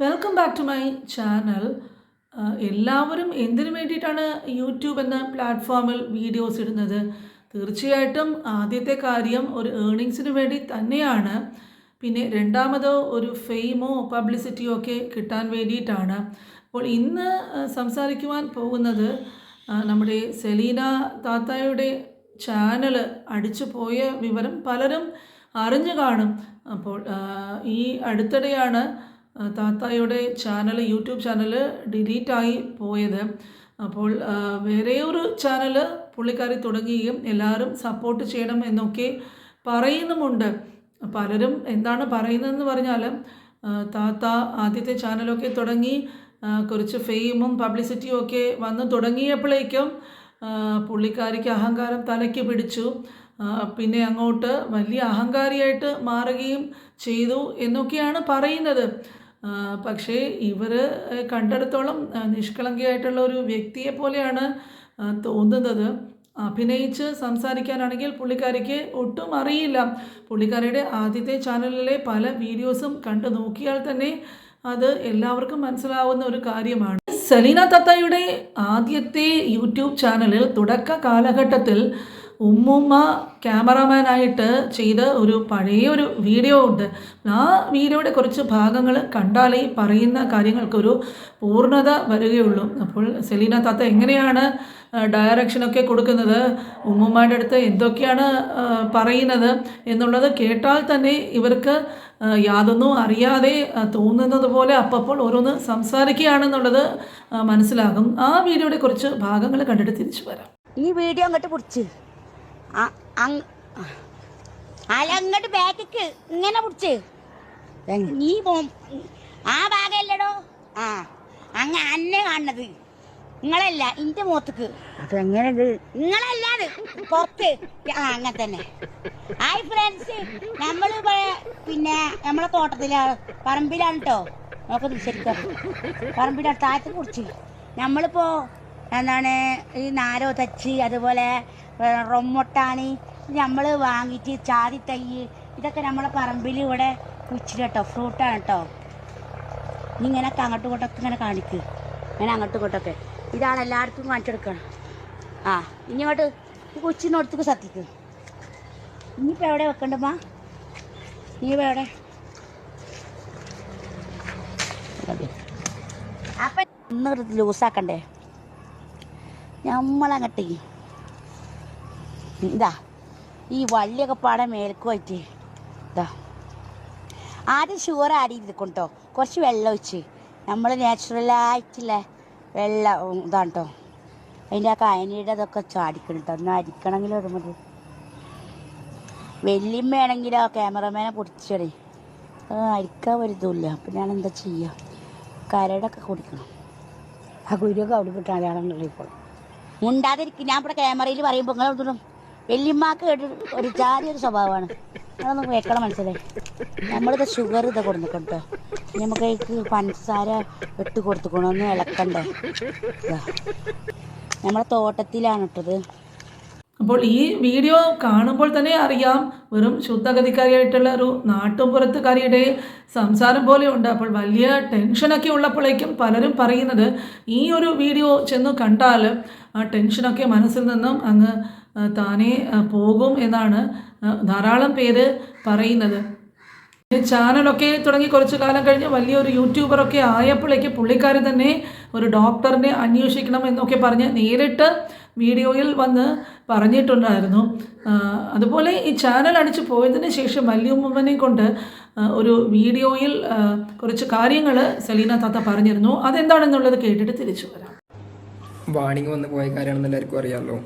Welcome back to my channel എല്ലാവരും എന്തിനു വേണ്ടിയിട്ടാണ് യൂട്യൂബ് എന്ന പ്ലാറ്റ്ഫോമിൽ വീഡിയോസ് ഇടുന്നത്? തീർച്ചയായിട്ടും ആദ്യത്തെ കാര്യം ഒരു ഏർണിങ്സിന് വേണ്ടി തന്നെയാണ്. പിന്നെ രണ്ടാമതോ ഒരു ഫെയിമോ പബ്ലിസിറ്റിയോ ഒക്കെ കിട്ടാൻ വേണ്ടിയിട്ടാണ്. അപ്പോൾ ഇന്ന് സംസാരിക്കുവാൻ പോകുന്നത് നമ്മുടെ സെലീന താത്തായുടെ ചാനൽ അടിച്ചു പോയ വിവരം പലരും അറിഞ്ഞു കാണും. അപ്പോൾ ഈ അടുത്തിടെയാണ് താത്തായുടെ ചാനൽ യൂട്യൂബ് ചാനൽ ഡിലീറ്റായി പോയത്. അപ്പോൾ വേറെ ഒരു ചാനൽ പുള്ളിക്കാരി തുടങ്ങുകയും എല്ലാവരും സപ്പോർട്ട് ചെയ്യണം എന്നൊക്കെ പറയുന്നുമുണ്ട്. പലരും എന്താണ് പറയുന്നതെന്ന് പറഞ്ഞാൽ താത്ത ആദ്യത്തെ ചാനലൊക്കെ തുടങ്ങി കുറച്ച് ഫെയിമും പബ്ലിസിറ്റിയും ഒക്കെ വന്ന് തുടങ്ങിയപ്പോഴേക്കും പുള്ളിക്കാരിക്ക് അഹങ്കാരം തലയ്ക്ക് പിടിച്ചു. പിന്നെ അങ്ങോട്ട് വലിയ അഹങ്കാരിയായിട്ട് മാറുകയും ചെയ്തു എന്നൊക്കെയാണ് പറയുന്നത്. പക്ഷേ ഇവർ കണ്ടെടുത്തോളം നിഷ്കളങ്കിയായിട്ടുള്ള ഒരു വ്യക്തിയെ പോലെയാണ് തോന്നുന്നത്. അഭിനയിച്ച് സംസാരിക്കാനാണെങ്കിൽ പുള്ളിക്കാരിക്ക് ഒട്ടും അറിയില്ല. പുള്ളിക്കാരിയുടെ ആദ്യത്തെ ചാനലിലെ പല വീഡിയോസും കണ്ടു നോക്കിയാൽ തന്നെ അത് എല്ലാവർക്കും മനസ്സിലാവുന്ന ഒരു കാര്യമാണ്. സലീന തത്തയുടെ ആദ്യത്തെ യൂട്യൂബ് ചാനലിൽ തുടക്ക കാലഘട്ടത്തിൽ ഉമ്മുമ്മ ക്യാമറാമാനായിട്ട് ചെയ്ത ഒരു പഴയ ഒരു വീഡിയോ ഉണ്ട്. ആ വീഡിയോയുടെ കുറച്ച് ഭാഗങ്ങൾ കണ്ടാലേ പറയുന്ന കാര്യങ്ങൾക്കൊരു പൂർണത വരികയുള്ളൂ. അപ്പോൾ സെലീന താത്ത എങ്ങനെയാണ് ഡയറക്ഷനൊക്കെ കൊടുക്കുന്നത്? ഉമ്മുമ്മയുടെ അടുത്ത് എന്തൊക്കെയാണ് പറയുന്നത് എന്നുള്ളത് കേട്ടാൽ തന്നെ ഇവർക്ക് യാതൊന്നും അറിയാതെ തോന്നുന്നത് പോലെ അപ്പപ്പോൾ ഓരോന്ന് സംസാരിക്കുകയാണെന്നുള്ളത് മനസ്സിലാകും. ആ വീഡിയോയുടെ കുറച്ച് ഭാഗങ്ങൾ കണ്ടിട്ട് തിരിച്ചു വരാം. ഈ വീഡിയോ അങ്ങോട്ട് പിടിച്ച്. അല്ല അങ്ങോട്ട് ബാക്കിക്ക് ഇങ്ങനെ പിടിച്ച്. നീ പോ ആ ഭാഗമല്ലടോ ആ അങ്ങ അന്നെ കാണുന്നത്. നിങ്ങളല്ല ഇന്റെ മുഖത്തേക്ക്. അതെങ്ങനെ നിങ്ങളല്ലാതെ പുറത്ത്. ആ അങ്ങനെ തന്നെ. Hi friends. നമ്മൾ പിന്നെ നമ്മളെ തോട്ടത്തിലാണ് പറമ്പിലാണ് കേട്ടോ നമുക്ക് ശരിക്കും പറമ്പിലാണ് താഴത്ത് കുറിച്ച് നമ്മളിപ്പോ എന്താണ് ഈ നാരോ തച്ചി അതുപോലെ റൊമ്മൊട്ടാണി നമ്മൾ വാങ്ങിച്ച് ചാതി തൈ ഇതൊക്കെ നമ്മളെ പറമ്പിൽ ഇവിടെ കുച്ചിട്ട് കേട്ടോ ഫ്രൂട്ടാണ് കേട്ടോ നീ ഇങ്ങനെ അങ്ങോട്ടും ഇങ്ങോട്ടൊക്കെ ഇങ്ങനെ കാണിക്ക്. ഇങ്ങനെ അങ്ങോട്ടും ഇങ്ങോട്ടൊക്കെ. ഇതാണ് എല്ലായിടത്തും കാണിച്ചെടുക്കണം ആ ഇനി ഇങ്ങോട്ട് ഈ കൊച്ചിനടുത്തേക്ക് സത്യക്ക് ഇനിയിപ്പോൾ എവിടെ വെക്കണ്ടമ്മ നീ എവിടെ? അപ്പം ഒന്ന് ലൂസാക്കണ്ടേ? നമ്മളങ്ങട്ടെ ഇതാ ഈ വള്ളിയൊക്കെ പാടെ മേൽക്ക് പോയിട്ട്. ഇതാ. ആദ്യം ഷുഗർ ആഡ് ചെയ്ത് കൊണ്ടോ കുറച്ച് വെള്ളം ഒഴിച്ച്. നമ്മൾ നാച്ചുറലായിട്ടുള്ള വെള്ളം ഇതാണ് കേട്ടോ അതിന്റെ ആ കയനയുടെ അതൊക്കെ ചാടിക്കണം കേട്ടോ ഒന്ന് അരിക്കണമെങ്കിൽ ഒരു മതി വെല്ലിമ്മയാണെങ്കിലോ ക്യാമറമാനെ പൊടിച്ചടേ. അരിക്കാൻ വരുതില്ല അപ്പം ഞാൻ എന്താ ചെയ്യുക കരടൊക്കെ കുടിക്കണം. ആ കുരുവൊക്കെ അവിടെ കിട്ടാൻ ഇപ്പോൾ മുണ്ടാതിരിക്കും. ഞാൻ ഇവിടെ ക്യാമറയിൽ പറയുമ്പോൾ നിങ്ങൾ ഒന്നും വെല്ലിമ്മാക്ക് ഒരു ജാതി ഒരു സ്വഭാവമാണ്. അതൊന്നും വെക്കണം മനസ്സിലായി. നമ്മളിത് ഷുഗർ ഇത് ഇനി നമുക്ക് അതിക്ക് പഞ്ചസാര ഇട്ട് കൊടുത്തുക്കണം ഒന്ന് ഇളക്കണ്ടേ. നമ്മളെ തോട്ടത്തിലാണ് ഇട്ടത് അപ്പോൾ ഈ വീഡിയോ കാണുമ്പോൾ തന്നെ അറിയാം വെറും ശുദ്ധഗതിക്കാരിയായിട്ടുള്ള ഒരു നാട്ടുപുറത്തുകാരിയുടെ സംസാരം പോലെ ഉണ്ട്. അപ്പോൾ വലിയ ടെൻഷനൊക്കെ ഉള്ളപ്പോഴേക്കും പലരും പറയുന്നത് ഈ ഒരു വീഡിയോ ചെന്ന് കണ്ടാൽ ആ ടെൻഷനൊക്കെ മനസ്സിൽ നിന്നും അങ്ങ് താനേ പോകും എന്നാണ് ധാരാളം പേര് പറയുന്നത്. ചാനലൊക്കെ തുടങ്ങി കുറച്ച് കാലം കഴിഞ്ഞ് വലിയൊരു യൂട്യൂബറൊക്കെ ആയപ്പോഴേക്ക് പുള്ളിക്കാരി തന്നെ ഒരു ഡോക്ടറിനെ അന്വേഷിക്കണം എന്നൊക്കെ പറഞ്ഞ് നേരിട്ട് വീഡിയോയിൽ വന്ന് പറഞ്ഞിട്ടുണ്ടായിരുന്നു. അതുപോലെ ഈ ചാനൽ അടിച്ചു പോയതിന് ശേഷം വല്യമ്മനെ കൊണ്ട് ഒരു വീഡിയോയിൽ കുറച്ച് കാര്യങ്ങൾ സെലീന താത്ത പറഞ്ഞിരുന്നു. അതെന്താണെന്നുള്ളത് കേട്ടിട്ട് തിരിച്ചു വരാം. വാണിംഗ് വന്ന് പോയ കാര്യമാണെന്ന് എല്ലാവർക്കും അറിയാമല്ലോ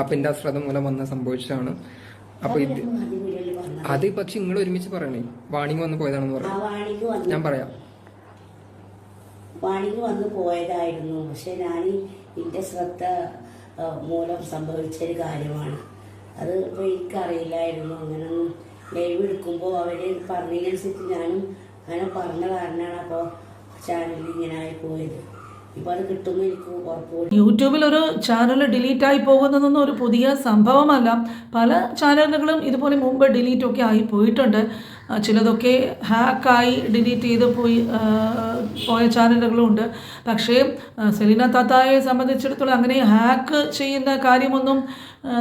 അപ്പം എന്റെ അശ്രദ്ധ മൂലം വന്ന സംഭവിച്ചതാണ്. അപ്പോൾ ഇത് അത് പക്ഷെ നിങ്ങൾ ഒരുമിച്ച് പറയണേ. വാണിംഗ് വന്ന് പോയതാണെന്ന് പറഞ്ഞു പറയാം ഞാൻ പറയാം. വാണിക്ക് വന്നു പോയതായിരുന്നു. പക്ഷെ ഞാൻ എന്റെ ശ്രദ്ധ മൂലം സംഭവിച്ച ഒരു കാര്യമാണ്. അത് ഇപ്പോൾ എനിക്കറിയില്ലായിരുന്നു. അങ്ങനൊന്നും ലൈവ് എടുക്കുമ്പോൾ അവർ പറഞ്ഞതിനനുസരിച്ച് ഞാനും അങ്ങനെ പറഞ്ഞ കാരണമാണ് അപ്പോൾ ചാനലിൽ ഇങ്ങനെ ആയി പോയത്. യൂട്യൂബിൽ ഒരു ചാനൽ ഡിലീറ്റ് ആയി പോകുന്നതൊന്നും ഒരു പുതിയ സംഭവമല്ല. പല ചാനലുകളും ഇതുപോലെ മുമ്പ് ഡിലീറ്റ് ഒക്കെ ആയി പോയിട്ടുണ്ട്. ചിലതൊക്കെ ഹാക്കായി ഡിലീറ്റ് ചെയ്ത് പോയി പോയ ചാനലുകളും ഉണ്ട് പക്ഷേ സെലീന താത്തായെ സംബന്ധിച്ചിടത്തോളം അങ്ങനെ ഹാക്ക് ചെയ്യുന്ന കാര്യമൊന്നും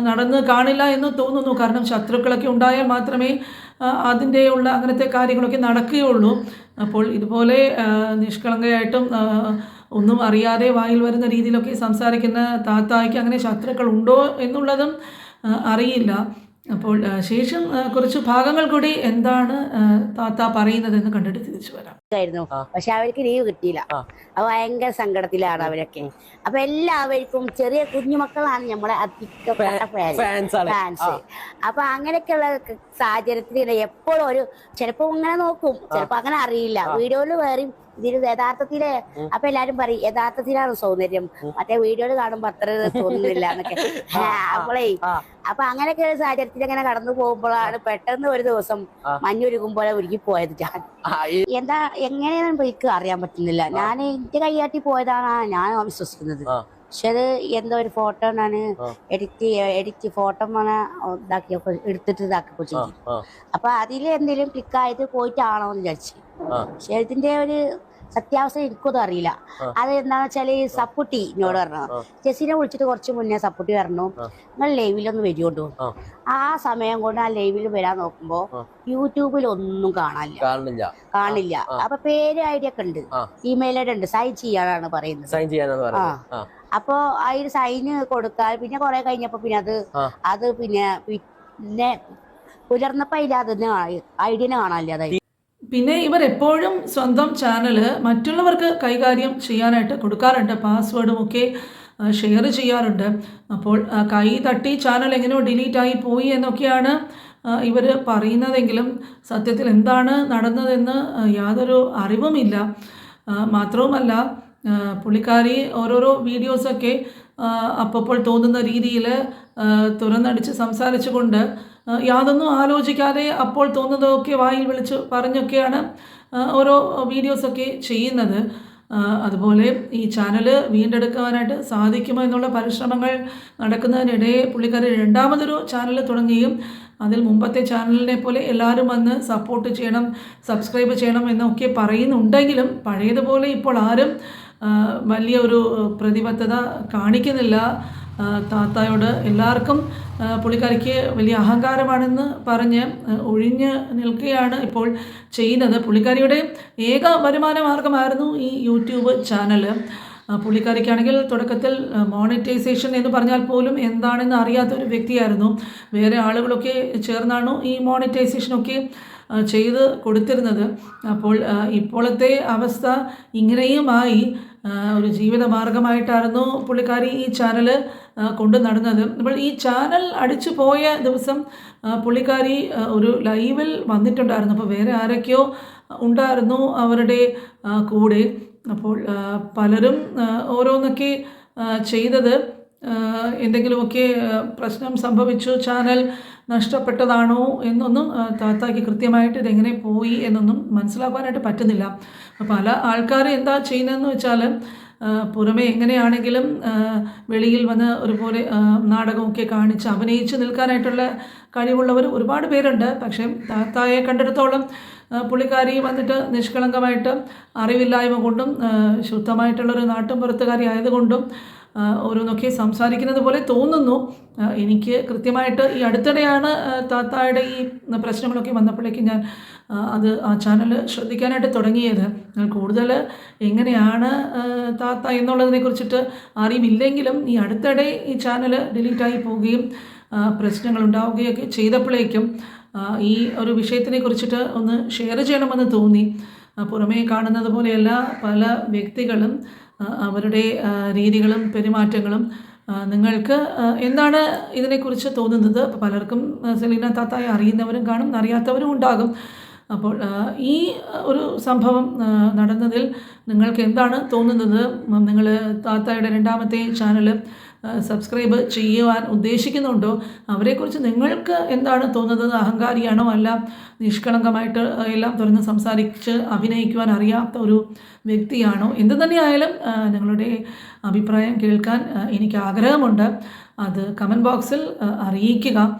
നടന്ന് കാണില്ല എന്ന് തോന്നുന്നു. കാരണം ശത്രുക്കളൊക്കെ ഉണ്ടായാൽ മാത്രമേ അതിന്റെ ഉള്ള അങ്ങനത്തെ കാര്യങ്ങളൊക്കെ നടക്കുകയുള്ളൂ. അപ്പോൾ ഇതുപോലെ നിഷ്കളങ്കയായിട്ടും ഒന്നും അറിയാതെ വായിൽ വരുന്ന രീതിയിലൊക്കെ സംസാരിക്കുന്ന താത്തായ്ക്ക് അങ്ങനെ ശത്രുക്കൾ ഉണ്ടോ എന്നുള്ളതും അറിയില്ല. അപ്പോൾ ശേഷം കുറച്ച് ഭാഗങ്ങൾ കൂടി എന്താണ് താത്ത പറയുന്നത് എന്ന് കണ്ടിട്ട് തിരിച്ചു വരാം. ആയിരുന്നു പക്ഷെ അവർക്ക് ലീവ് കിട്ടിയില്ല. അത് ഭയങ്കര സങ്കടത്തിലാണ് അവരൊക്കെ. അപ്പൊ എല്ലാവർക്കും ചെറിയ കുഞ്ഞുമക്കളാണ് നമ്മളെ. ഫാൻസ്. അപ്പൊ അങ്ങനെയൊക്കെയുള്ള സാഹചര്യത്തിൽ എപ്പോഴും ഒരു ചിലപ്പോ ഇങ്ങനെ നോക്കും. ചിലപ്പോ അങ്ങനെ അറിയില്ല. വീഡിയോയിൽ വേറെയും ഇതിന് യഥാർത്ഥത്തിൽ അപ്പൊ എല്ലാരും പറയും യഥാർത്ഥത്തിലാണ് സൗന്ദര്യം? മറ്റേ വീഡിയോയിൽ കാണുമ്പോ അത്ര തോന്നുന്നില്ല എന്നൊക്കെ. നമ്മളെ അപ്പൊ അങ്ങനെയൊക്കെ ഒരു സാഹചര്യത്തിൽ അങ്ങനെ കടന്നു പോകുമ്പോഴാണ് പെട്ടെന്ന് ഒരു ദിവസം മഞ്ഞുരുകുമ്പോൾ ഒരുക്കി പോയത് ഞാൻ. എന്താ എങ്ങനെയാണ് എനിക്ക് അറിയാൻ പറ്റുന്നില്ല. ഞാൻ എന്റെ കൈയാട്ടി പോയതാണ് ഞാൻ വിശ്വസിക്കുന്നത്. പക്ഷെ അത് എന്തോ ഒരു ഫോട്ടോ ഞാൻ എഡിറ്റ് എഡിറ്റ് ഫോട്ടോ ഇതാക്കിയപ്പോ എടുത്തിട്ട് ഇതാക്കിയപ്പോ ചെയ്തു അപ്പൊ അതിൽ എന്തെങ്കിലും ക്ലിക്കായത് പോയിട്ടാണോ എന്ന് വിചാരിച്ചു. പക്ഷെ ഇതിന്റെ ഒരു സത്യാവസ്ഥ എനിക്കൊന്നും അറിയില്ല. അത് എന്താന്ന് വെച്ചാൽ സപ്പുട്ടി എന്നോട് പറഞ്ഞു. ജെസിനെ വിളിച്ചിട്ട് കുറച്ച് മുന്നേ സപ്പുട്ടി പറഞ്ഞു നിങ്ങൾ ലൈവിലൊന്ന് വരുമോ ആ. ആ സമയം കൊണ്ട് ആ ലൈവിൽ വരാൻ നോക്കുമ്പോ യൂട്യൂബിൽ ഒന്നും കാണാനില്ല. കാണില്ല അപ്പൊ പേര് ഐഡിയ ഒക്കെ ഉണ്ട്. ഇമെയിൽ ഐഡി ഉണ്ട്. സൈൻ ചെയ്യാനാണ് പറയുന്നത്. സൈൻ ചെയ്യാനാണ് പറയുന്നത്. ആ. അപ്പൊ അതിന് സൈന് കൊടുക്കാൻ പിന്നെ കുറെ കഴിഞ്ഞപ്പോ പിന്നെ അത് അത് പിന്നെ പിന്നെ പുലർന്നപ്പോ അതിൽ അതിന് ഐഡിയനെ കാണാനില്ല അതായത്. പിന്നെ ഇവർ എപ്പോഴും സ്വന്തം ചാനൽ മറ്റുള്ളവർക്ക് കൈകാര്യം ചെയ്യാനായിട്ട് കൊടുക്കാറുണ്ട് പാസ്വേഡും ഒക്കെ ഷെയർ ചെയ്യാറുണ്ട്. അപ്പോൾ കൈ തട്ടി ചാനൽ എങ്ങനെയോ ഡിലീറ്റ് ആയി പോയി എന്നൊക്കെയാണ് ഇവർ പറയുന്നതെങ്കിലും സത്യത്തിൽ എന്താണ് നടന്നതെന്ന് യാതൊരു അറിവുമില്ല മാത്രവുമല്ല പുള്ളിക്കാരി ഓരോരോ വീഡിയോസൊക്കെ അപ്പോൾ തോന്നുന്ന രീതിയിൽ തുറന്നടിച്ച് സംസാരിച്ചുകൊണ്ട് യാതൊന്നും ആലോചിക്കാതെ അപ്പോൾ തോന്നുന്നതൊക്കെ വായിൽ വിളിച്ച് പറഞ്ഞൊക്കെയാണ് ഓരോ വീഡിയോസൊക്കെ ചെയ്യുന്നത്. അതുപോലെ ഈ ചാനൽ വീണ്ടെടുക്കാനായിട്ട് സാധിക്കുമോ എന്നുള്ള പരിശ്രമങ്ങൾ നടക്കുന്നതിനിടെ പുള്ളിക്കാരി രണ്ടാമതൊരു ചാനൽ തുടങ്ങുകയും അതിൽ മുമ്പത്തെ ചാനലിനെ പോലെ എല്ലാവരും വന്ന് സപ്പോർട്ട് ചെയ്യണം സബ്സ്ക്രൈബ് ചെയ്യണം എന്നൊക്കെ പറയുന്നുണ്ടെങ്കിലും പഴയതുപോലെ ഇപ്പോൾ ആരും വലിയ ഒരു പ്രതിബദ്ധത കാണിക്കുന്നില്ല. താത്തായോട് എല്ലാവർക്കും പുള്ളിക്കാരിക്ക് വലിയ അഹങ്കാരമാണെന്ന് പറഞ്ഞ് ഒഴിഞ്ഞ് നിൽക്കുകയാണ് ഇപ്പോൾ ചെയ്യുന്നത്. പുള്ളിക്കാരിയുടെ ഏക വരുമാന മാർഗമായിരുന്നു ഈ യൂട്യൂബ് ചാനൽ പുള്ളിക്കാരിക്കാണെങ്കിൽ തുടക്കത്തിൽ മോണിറ്റൈസേഷൻ എന്ന് പറഞ്ഞാൽ പോലും എന്താണെന്ന് അറിയാത്ത ഒരു വ്യക്തിയായിരുന്നു. വേറെ ആളുകളൊക്കെ ചേർന്നാണ് ഈ മോണിറ്റൈസേഷനൊക്കെ ചെയ്ത് കൊടുത്തിരുന്നത്. അപ്പോൾ ഇപ്പോഴത്തെ അവസ്ഥ ഇങ്ങനെയുമായി ഒരു ജീവിത മാർഗമായിട്ടായിരുന്നു പുള്ളിക്കാരി ഈ ചാനൽ കൊണ്ടു നടന്നത്. അപ്പോൾ ഈ ചാനൽ അടിച്ചു പോയ ദിവസം പുള്ളിക്കാരി ഒരു ലൈവിൽ വന്നിട്ടുണ്ടായിരുന്നു. അപ്പോൾ വേറെ ആരൊക്കെയോ ഉണ്ടായിരുന്നു അവരുടെ കൂടെ. അപ്പോൾ പലരും ഓരോന്നൊക്കെ ചെയ്തത് എന്തെങ്കിലുമൊക്കെ പ്രശ്നം സംഭവിച്ചു ചാനൽ നഷ്ടപ്പെട്ടതാണോ എന്നൊന്നും താത്താക്ക് കൃത്യമായിട്ട് ഇതെങ്ങനെ പോയി എന്നൊന്നും മനസ്സിലാക്കാനായിട്ട് പറ്റുന്നില്ല. പല ആൾക്കാർ എന്താ ചെയ്യുന്നതെന്ന് വെച്ചാൽ പുറമെ എങ്ങനെയാണെങ്കിലും വെളിയിൽ വന്ന് ഒരുപോലെ നാടകമൊക്കെ കാണിച്ച് അഭിനയിച്ച് നിൽക്കാനായിട്ടുള്ള കഴിവുള്ളവർ ഒരുപാട് പേരുണ്ട്. പക്ഷേ താത്തായെ കണ്ടിടത്തോളം പുള്ളിക്കാരി വന്നിട്ട് നിഷ്കളങ്കമായിട്ട് അറിവില്ലായ്മ കൊണ്ടും ശുദ്ധമായിട്ടുള്ളൊരു നാട്ടും പുറത്തുകാരി ആയതുകൊണ്ടും ഓരോന്നൊക്കെ സംസാരിക്കുന്നത് പോലെ തോന്നുന്നു. എനിക്ക് കൃത്യമായിട്ട് ഈ അടുത്തിടെയാണ് താത്തായുടെ ഈ പ്രശ്നങ്ങളൊക്കെ വന്നപ്പോഴേക്കും ഞാൻ അത് ആ ചാനൽ ശ്രദ്ധിക്കാനായിട്ട് തുടങ്ങിയത്. കൂടുതൽ എങ്ങനെയാണ് താത്ത എന്നുള്ളതിനെ കുറിച്ചിട്ട് അറിവില്ലെങ്കിലും ഈ അടുത്തിടെ ഈ ചാനൽ ഡിലീറ്റായി പോവുകയും പ്രശ്നങ്ങൾ ഉണ്ടാവുകയൊക്കെ ചെയ്തപ്പോഴേക്കും ഈ ഒരു വിഷയത്തിനെ കുറിച്ചിട്ട് ഒന്ന് ഷെയർ ചെയ്യണമെന്ന് തോന്നി. പുറമേ കാണുന്നത് പോലെയല്ല പല വ്യക്തികളും അവരുടെ രീതികളും പെരുമാറ്റങ്ങളും നിങ്ങൾക്ക് എന്താണ് ഇതിനെക്കുറിച്ച് തോന്നുന്നത്? പലർക്കും സെലീന താത്തായെ അറിയുന്നവരും കാണും അറിയാത്തവരും ഉണ്ടാകും. അപ്പോൾ ഈ ഒരു സംഭവം നടന്നതിൽ നിങ്ങൾക്ക് എന്താണ് തോന്നുന്നത്? നിങ്ങൾ താത്തായുടെ രണ്ടാമത്തെ ചാനൽ സബ്സ്ക്രൈബ് ചെയ്യുവാൻ ഉദ്ദേശിക്കുന്നുണ്ടോ? അവരെക്കുറിച്ച് നിങ്ങൾക്ക് എന്താണ് തോന്നുന്നത്? അഹങ്കാരിയാണോ? അല്ല നിഷ്കളങ്കമായിട്ട് എല്ലാം തുറന്ന് സംസാരിച്ച് അഭിനയിക്കുവാൻ അറിയാത്ത ഒരു വ്യക്തിയാണോ? എന്ത് തന്നെയായാലും നിങ്ങളുടെ അഭിപ്രായം കേൾക്കാൻ എനിക്ക് ആഗ്രഹമുണ്ട്. അത് കമന്റ് ബോക്സിൽ അറിയിക്കുക.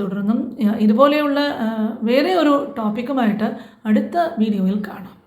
തുടർന്നും ഇതുപോലെയുള്ള വേറെ ഒരു ടോപ്പിക്കുമായിട്ട് അടുത്ത വീഡിയോയിൽ കാണാം.